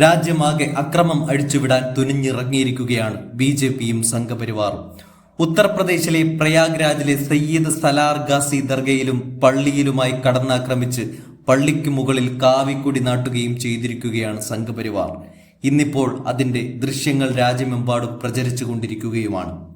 രാജ്യമാകെ അക്രമം അഴിച്ചുവിടാൻ തുനിഞ്ഞിറങ്ങിയിരിക്കുകയാണ് B J പിയും സംഘപരിവാറും. ഉത്തർപ്രദേശിലെ പ്രയാഗ്രാജിലെ സയ്യിദ് സലാർ ഗാസി ദർഗയിലും പള്ളിയിലുമായി കടന്നാക്രമിച്ച് പള്ളിക്ക് മുകളിൽ കാവിക്കൊടി നാട്ടുകയും ചെയ്തിരിക്കുകയാണ് സംഘപരിവാർ. ഇന്നിപ്പോൾ അതിന്റെ ദൃശ്യങ്ങൾ രാജ്യമെമ്പാടും പ്രചരിച്ചുകൊണ്ടിരിക്കുകയുമാണ്.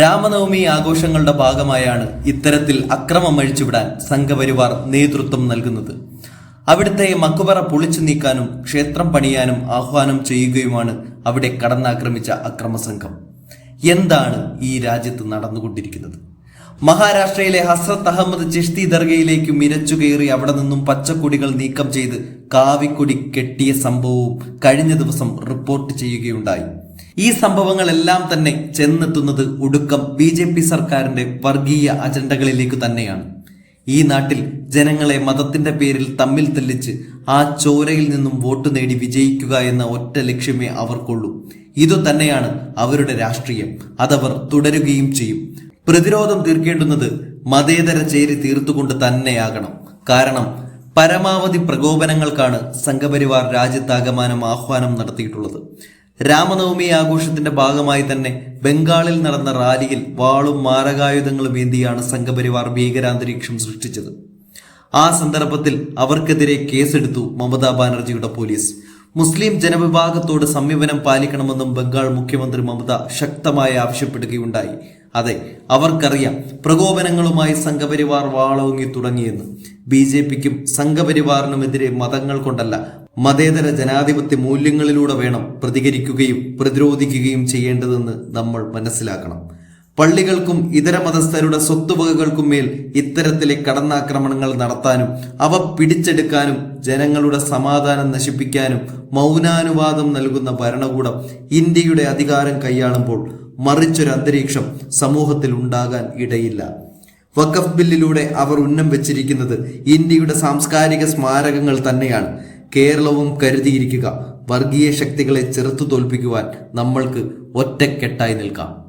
രാമനവമി ആഘോഷങ്ങളുടെ ഭാഗമായാണ് ഇത്തരത്തിൽ അക്രമം അഴിച്ചുവിടാൻ സംഘപരിവാർ നേതൃത്വം നൽകുന്നത്. അവിടുത്തെ മക്കുപറ പൊളിച്ചു നീക്കാനും ക്ഷേത്രം പണിയാനും ആഹ്വാനം ചെയ്യുകയുമാണ് അവിടെ കടന്നാക്രമിച്ച അക്രമസംഘം. എന്താണ് ഈ രാജ്യത്ത് നടന്നുകൊണ്ടിരിക്കുന്നത്? മഹാരാഷ്ട്രയിലെ ഹസ്രത്ത് അഹമ്മദ് ചിഷ്തി ദർഗയിലേക്ക് മിരച്ചു കയറി അവിടെ നിന്നും പച്ചക്കൊടികൾ നീക്കം ചെയ്ത് കാവിക്കൊടി കെട്ടിയ സംഭവവും കഴിഞ്ഞ ദിവസം റിപ്പോർട്ട് ചെയ്യുകയുണ്ടായി. ഈ സംഭവങ്ങളെല്ലാം തന്നെ ചെന്നെത്തുന്നത് ഒടുക്കം ബി ജെ പി സർക്കാരിന്റെ വർഗീയ അജണ്ടകളിലേക്ക് തന്നെയാണ്. ഈ നാട്ടിൽ ജനങ്ങളെ മതത്തിന്റെ പേരിൽ തമ്മിൽ തെല്ലിച്ച് ആ ചോരയിൽ നിന്നും വോട്ട് നേടി വിജയിക്കുക എന്ന ഒറ്റ ലക്ഷ്യമേ അവർക്കുള്ളൂ. ഇതു തന്നെയാണ് അവരുടെ രാഷ്ട്രീയം. അതവർ തുടരുകയും ചെയ്യും. പ്രതിരോധം തീർക്കേണ്ടുന്നത് മതേതര ചേരി തീർത്തുകൊണ്ട് തന്നെയാകണം. കാരണം പരമാവധി പ്രകോപനങ്ങൾക്കാണ് സംഘപരിവാർ രാജ്യത്താകമാനം ആഹ്വാനം നടത്തിയിട്ടുള്ളത്. രാമനവമി ആഘോഷത്തിന്റെ ഭാഗമായി തന്നെ ബംഗാളിൽ നടന്ന റാലിയിൽ വാളും മാരകായുധങ്ങളും ഏന്തിയാണ് സംഘപരിവാർ ഭീകരാന്തരീക്ഷം സൃഷ്ടിച്ചത്. ആ സന്ദർഭത്തിൽ അവർക്കെതിരെ കേസെടുത്തു മമതാ ബാനർജിയുടെ പോലീസ്. മുസ്ലിം ജനവിഭാഗത്തോട് സംയമനം പാലിക്കണമെന്നും ബംഗാൾ മുഖ്യമന്ത്രി മമത ശക്തമായി ആവശ്യപ്പെടുകയുണ്ടായി. അതെ അവർക്കറിയാം പ്രകോപനങ്ങളുമായി സംഘപരിവാർ വാളോങ്ങി തുടങ്ങിയെന്ന്. ബി ജെ പിക്കും സംഘപരിവാറിനുമെതിരെ മതങ്ങൾ കൊണ്ടല്ല മതേതര ജനാധിപത്യ മൂല്യങ്ങളിലൂടെ വേണം പ്രതികരിക്കുകയും പ്രതിരോധിക്കുകയും ചെയ്യേണ്ടതെന്ന് നമ്മൾ മനസ്സിലാക്കണം. പള്ളികൾക്കും ഇതര മതസ്ഥരുടെ സ്വത്തുവകകൾക്കും മേൽ ഇത്തരത്തിലെ കടന്നാക്രമണങ്ങൾ നടത്താനും അവ പിടിച്ചെടുക്കാനും ജനങ്ങളുടെ സമാധാനം നശിപ്പിക്കാനും മൗനാനുവാദം നൽകുന്ന ഭരണകൂടം ഇന്ത്യയുടെ അധികാരം കൈയാളുമ്പോൾ മറിച്ചൊരു അന്തരീക്ഷം സമൂഹത്തിൽ ഉണ്ടാകാൻ ഇടയില്ല. വഖഫ് ബില്ലിലൂടെ അവർ ഉന്നം വെച്ചിരിക്കുന്നത് ഇന്ത്യയുടെ സാംസ്കാരിക സ്മാരകങ്ങൾ തന്നെയാണ്. കേരളവും കരുതിയിരിക്കുക വർഗീയ ശക്തികളെ ചെറുത്തു തോൽപ്പിക്കുവാൻ നമ്മൾക്ക് ഒറ്റക്കെട്ടായി നിൽക്കാം.